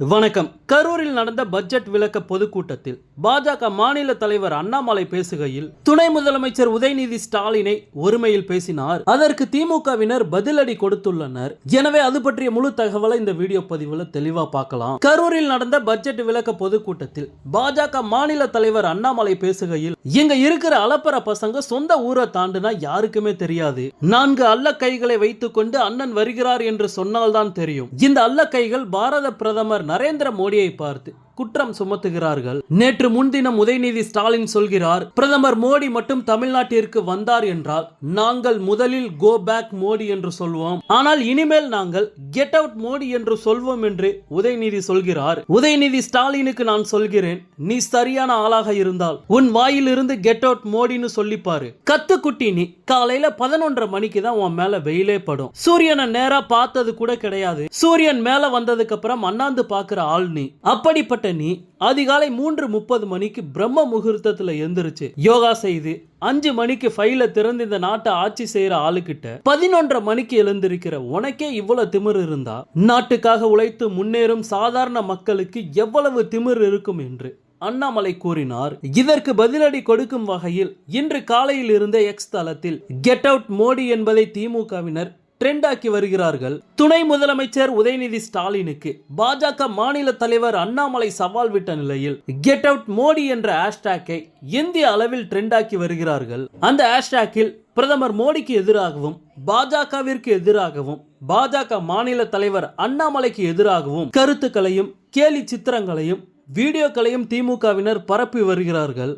வணக்கம். கரூரில் நடந்த பட்ஜெட் விளக்க பொதுக்கூட்டத்தில் பாஜக மாநில தலைவர் அண்ணாமலை பேசுகையில் துணை முதலமைச்சர் உதயநிதி ஸ்டாலினை ஒருமையில் பேசினார். அதற்கு திமுகவினர் பதிலடி கொடுத்துள்ளனர். எனவே அது பற்றிய முழு தகவலை இந்த வீடியோ பதிவுல தெளிவா பார்க்கலாம். கரூரில் நடந்த பட்ஜெட் விளக்க பொதுக்கூட்டத்தில் பாஜக மாநில தலைவர் அண்ணாமலை பேசுகையில் இங்க இருக்கிற அலப்பற பசங்க சொந்த ஊரை தாண்டுனா யாருக்குமே தெரியாது. நான்கு அல்ல கைகளை வைத்துக்கொண்டு அண்ணன் வருகிறார் என்று சொன்னால்தான் தெரியும். இந்த அல்ல கைகள் பாரத பிரதமர் நரேந்திர மோடியை பார்த்து குற்றம் சுமத்துகிறார்கள். நேற்று முன்தினம் உதயநிதி ஸ்டாலின் சொல்கிறார் பிரதமர் மோடி மட்டும் தமிழ்நாட்டிற்கு வந்தார் என்றால் நாங்கள் முதலில் கோ பேக் மோடி என்று சொல்வோம். ஆனால் இனிமேல் நாங்கள் கெட் அவுட் மோடி என்று சொல்வோம் என்று உதயநிதி சொல்கிறார். உதயநிதி ஸ்டாலினுக்கு நான் சொல்கிறேன் நீ சரியான ஆளாக இருந்தால் உன் வாயிலிருந்து கெட் அவுட் மோடின்னு சொல்லிப்பாரு. கத்துக்குட்டி நீ காலையில பதினொன்றரை மணிக்கு தான் உன் மேல வெயிலே படும். சூரியனை நேரா பார்த்தது கூட கிடையாது. சூரியன் மேல வந்ததுக்கு அப்புறம் அண்ணாந்து பாக்குற ஆள் நீ. அப்படிப்பட்ட நீ அதிகாலை மூன்று முப்பது மணிக்கு பிரம்ம முகூர்த்தத்துல எந்திரிச்சு யோகா செய்து அஞ்சு மணிக்கு ஃபைல திறந்து இந்த நாட்டை ஆட்சி செய்யற ஆளுகிட்ட பதினொன்றரை மணிக்கு எழுந்திருக்கிற உனக்கே இவ்வளவு திமிர் இருந்தா? நாட்டுக்காக உழைத்து முன்னேறும் சாதாரண மக்களுக்கு எவ்வளவு திமிர் இருக்கும் என்று அண்ணாமலை கூறினார். இதற்கு பதிலடி கொடுக்கும் வகையில் இன்று காலையில் இருந்த எக்ஸ் தளத்தில் கெட் அவுட் மோடி என்பதை திமுகவினர் ட்ரெண்டாக்கி வருகிறார்கள். துணை முதலமைச்சர் உதயநிதி ஸ்டாலினுக்கு பாஜக மாநில தலைவர் அண்ணாமலை சவால் விட்ட நிலையில் கெட் அவுட் மோடி என்ற ஹேஷ்டேக்கை இந்திய அளவில் ட்ரெண்டாக்கி வருகிறார்கள். அந்த ஹேஷ்டேக்கில் பிரதமர் மோடிக்கு எதிராகவும் பாஜகவிற்கு எதிராகவும் பாஜக மாநில தலைவர் அண்ணாமலைக்கு எதிராகவும் கருத்துக்களையும் கேலி சித்திரங்களையும் வீடியோக்களையும் திமுகவினர் பரப்பி வருகிறார்கள்.